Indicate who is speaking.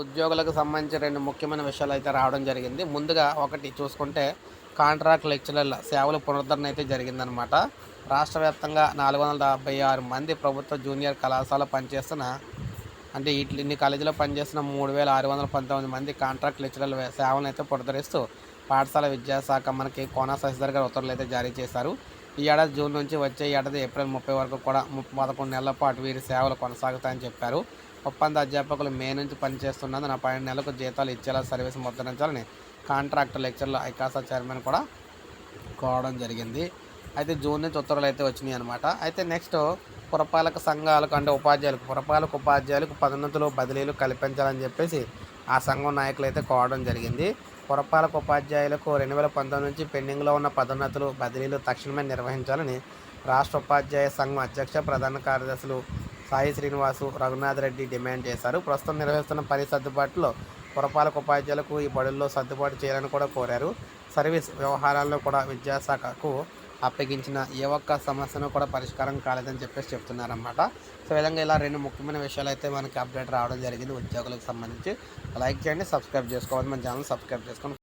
Speaker 1: ఉద్యోగులకు సంబంధించి రెండు ముఖ్యమైన విషయాలు అయితే రావడం జరిగింది. ముందుగా ఒకటి చూసుకుంటే కాంట్రాక్ట్ లెక్చరర్ల సేవల పునరుద్ధరణ అయితే జరిగిందనమాట. రాష్ట్ర వ్యాప్తంగా నాలుగు వందల డెబ్బై ఆరు మంది ప్రభుత్వ జూనియర్ కళాశాల పనిచేస్తున్న అంటే ఇన్ని కాలేజీలో పనిచేస్తున్న మూడు వేల ఆరు వందల పంతొమ్మిది మంది కాంట్రాక్ట్ లెక్చరర్ల సేవలను అయితే పునరుద్ధరిస్తూ పాఠశాల విద్యాశాఖ మనకి కోనా శశిధర్ గారు ఉత్తర్వులు అయితే జారీ చేశారు. ఈ ఏడాది జూన్ నుంచి వచ్చే ఏడాది ఏప్రిల్ ముప్పై వరకు కూడా ము- పదకొండు నెలల పాటు వీరి సేవలు కొనసాగుతాయని చెప్పారు. ఒప్పంద అధ్యాపకులు మే నుంచి పనిచేస్తున్నందున పన్నెండు నెలలకు జీతాలు ఇచ్చేలా సర్వీస్ ముద్రించాలని కాంట్రాక్ట్ లెక్చర్లో ఐకాసా చైర్మన్ కూడా కోవడం జరిగింది. అయితే జూన్ నుంచి ఉత్తర్వులు అయితే వచ్చినాయి అనమాట అయితే నెక్స్ట్ పురపాలక సంఘాలకు అంటే ఉపాధ్యాయులకు పురపాలక ఉపాధ్యాయులకు పదోన్నతులు బదిలీలు కల్పించాలని చెప్పేసి ఆ సంఘం నాయకులు అయితే కోవడం జరిగింది. పురపాలక ఉపాధ్యాయులకు రెండు వేల పంతొమ్మిది నుంచి పెండింగ్లో ఉన్న పదోన్నతులు బదిలీలు తక్షణమే నిర్వహించాలని రాష్ట్ర ఉపాధ్యాయ సంఘం అధ్యక్ష ప్రధాన కార్యదర్శులు సాయి శ్రీనివాసు రఘునాథ్ రెడ్డి డిమాండ్ చేశారు. ప్రస్తుతం నిర్వహిస్తున్న పని సర్దుబాటులో పురపాలక ఉపాధ్యాయులకు ఈ బడుల్లో సర్దుబాటు చేయాలని కూడా కోరారు. సర్వీస్ వ్యవహారాల్లో కూడా విద్యాశాఖకు అప్పగించిన ఏ ఒక్క సమస్యను కూడా పరిష్కారం కాలేదని చెప్పేసి చెప్తున్నారన్నమాట. సో విధంగా ఇలా రెండు ముఖ్యమైన విషయాలు అయితే మనకి అప్డేట్ రావడం జరిగింది ఉద్యోగులకు సంబంధించి. లైక్ చేయండి సబ్స్క్రైబ్ చేసుకోవాలి. మన ఛానల్ సబ్స్క్రైబ్ చేసుకొని